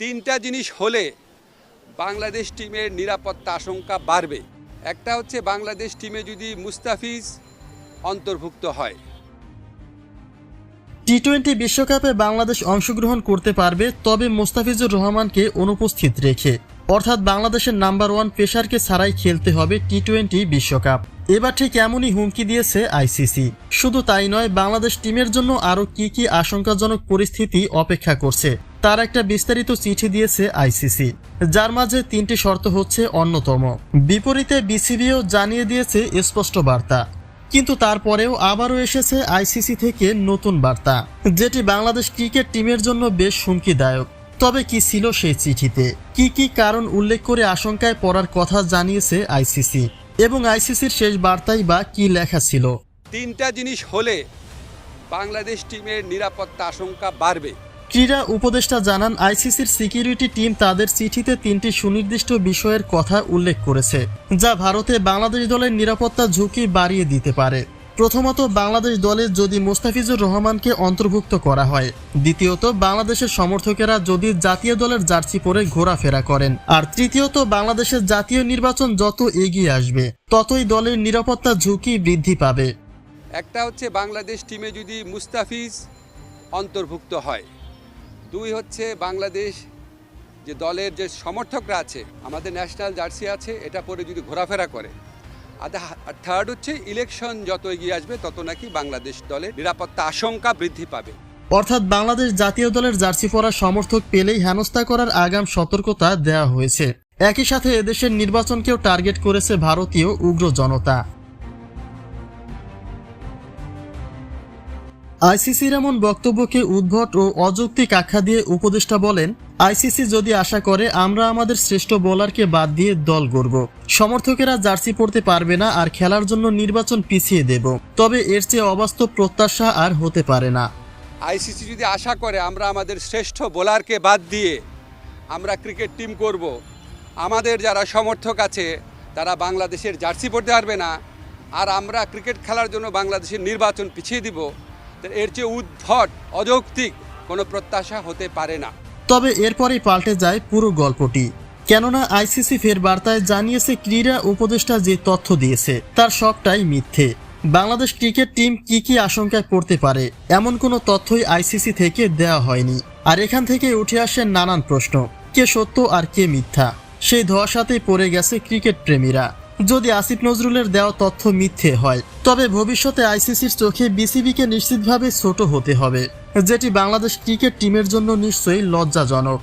তিনটা জিনিস হলে বাংলাদেশ টিমের নিরাপত্তা আশঙ্কা বাড়বে। একটা হচ্ছে বাংলাদেশ টিমে যদি মুস্তাফিজ অন্তর্ভুক্ত হয়। টি টোয়েন্টি বিশ্বকাপে বাংলাদেশ অংশগ্রহণ করতে পারবে, তবে মোস্তাফিজুর রহমানকে অনুপস্থিত রেখে। অর্থাৎ বাংলাদেশের নাম্বার ওয়ান পেশারকে ছাড়াই খেলতে হবে টি টোয়েন্টি বিশ্বকাপ। এবার ঠিক এমনই হুমকি দিয়েছে আইসিসি। শুধু তাই নয়, বাংলাদেশ টিমের জন্য আরও কি কি আশঙ্কাজনক পরিস্থিতি অপেক্ষা করছে তার একটা বিস্তারিত চিঠি দিয়েছে আইসিসি, যার মাঝে তিনটি শর্ত হচ্ছে অন্যতম। বিপরীতে বিসিবিও জানিয়ে দিয়েছে স্পষ্ট বার্তা, কিন্তু তারপরেও আবারও এসেছে আইসিসি থেকে নতুন বার্তা, যেটি বাংলাদেশ ক্রিকেট টিমের জন্য বেশ হুমকিদায়ক। তবে কি ছিল সেই চিঠিতে? কি কি কারণ উল্লেখ করে আশঙ্কায় পড়ার কথা জানিয়েছে আইসিসি, এবং আইসিসির শেষ বার্তাই বা কি লেখা ছিল? তিনটা জিনিস হলে বাংলাদেশ টিমের নিরাপত্তা আশঙ্কা বাড়বে। ক্রীড়া উপদেষ্টা জানান, আইসিসির সিকিউরিটি টিম তাদের চিঠিতে তিনটি সুনির্দিষ্ট বিষয়ের কথা উল্লেখ করেছে, যা ভারতে বাংলাদেশ দলের নিরাপত্তা ঝুঁকি বাড়িয়ে দিতে পারে। প্রথমত, বাংলাদেশ দলে যদি মোস্তাফিজুর রহমানকে অন্তর্ভুক্ত করা হয়। দ্বিতীয়ত, বাংলাদেশের সমর্থকেরা যদি জাতীয় দলের জার্সি পরে ঘোরাফেরা করেন। আর তৃতীয়ত, বাংলাদেশের জাতীয় নির্বাচন যত এগিয়ে আসবে, ততই দলের নিরাপত্তা ঝুঁকি বৃদ্ধি পাবে। একটা হচ্ছে বাংলাদেশ টিমে যদি মুস্তাফিজ অন্তর্ভুক্ত হয়। দুই হচ্ছে বাংলাদেশ, যে দলের যে সমর্থকরা আছে, আমাদের ন্যাশনাল জার্সি আছে, এটা পরে যদি ঘোরাফেরা করে। আর থার্ড হচ্ছে ইলেকশন যত এগিয়ে আসবে, তত নাকি বাংলাদেশ দলের নিরাপত্তা আশঙ্কা বৃদ্ধি পাবে। অর্থাৎ বাংলাদেশ জাতীয় দলের জার্সি পরা সমর্থক পেলেই হেনস্থা করার আগাম সতর্কতা দেওয়া হয়েছে। একই সাথে এদেশের নির্বাচনকেও টার্গেট করেছে ভারতীয় উগ্র জনতা। আইসিসির এমন বক্তব্যকে উদ্ভট ও অযৌক্তিক আখ্যা দিয়ে উপদেষ্টা বলেন, আইসিসি যদি আশা করে, আমরা আমাদের শ্রেষ্ঠ বোলারকে বাদ দিয়ে দল গড়ব। সমর্থকেরা জার্সি পরতে পারবে না আর খেলার জন্য নির্বাচন পিছিয়ে দেব। তবে এর চেয়ে অবাস্তব প্রত্যাশা আর হতে পারে না। আইসিসি যদি আশা করে, আমরা আমাদের শ্রেষ্ঠ বোলারকে বাদ দিয়ে আমরা ক্রিকেট টিম করব, আমাদের যারা সমর্থক আছে, তারা বাংলাদেশের জার্সি পড়তে পারবে না, আর আমরা ক্রিকেট খেলার জন্য বাংলাদেশের নির্বাচন পিছিয়ে দিব এর চেয়ে উদ্ভট অযৌক্তিক কোনো প্রত্যাশা হতে পারে না। তবে এরপরেই পাল্টে যায় পুরো গল্পটি। কেননা আইসিসি ফের বার্তায় জানিয়েছে ক্রীড়া উপদেষ্টা যে তথ্য দিয়েছে, তার সবটাই মিথ্যে। বাংলাদেশ ক্রিকেট টিম কি কি আশঙ্কায় পড়তে পারে, এমন কোনো তথ্যই আইসিসি থেকে দেওয়া হয়নি। আর এখান থেকে উঠে আসে নানান প্রশ্ন, কে সত্য আর কে মিথ্যা। সেই ধোয়াশাতেই পড়ে গেছে ক্রিকেট প্রেমীরা। যদি আসিফ নজরুলের দেওয়া তথ্য মিথ্যে হয়, তবে ভবিষ্যতে আইসিসির চোখে বিসিবিকে নিশ্চিতভাবে ছোট হতে হবে, যেটি বাংলাদেশ ক্রিকেট টিমের জন্য নিশ্চয়ই লজ্জাজনক।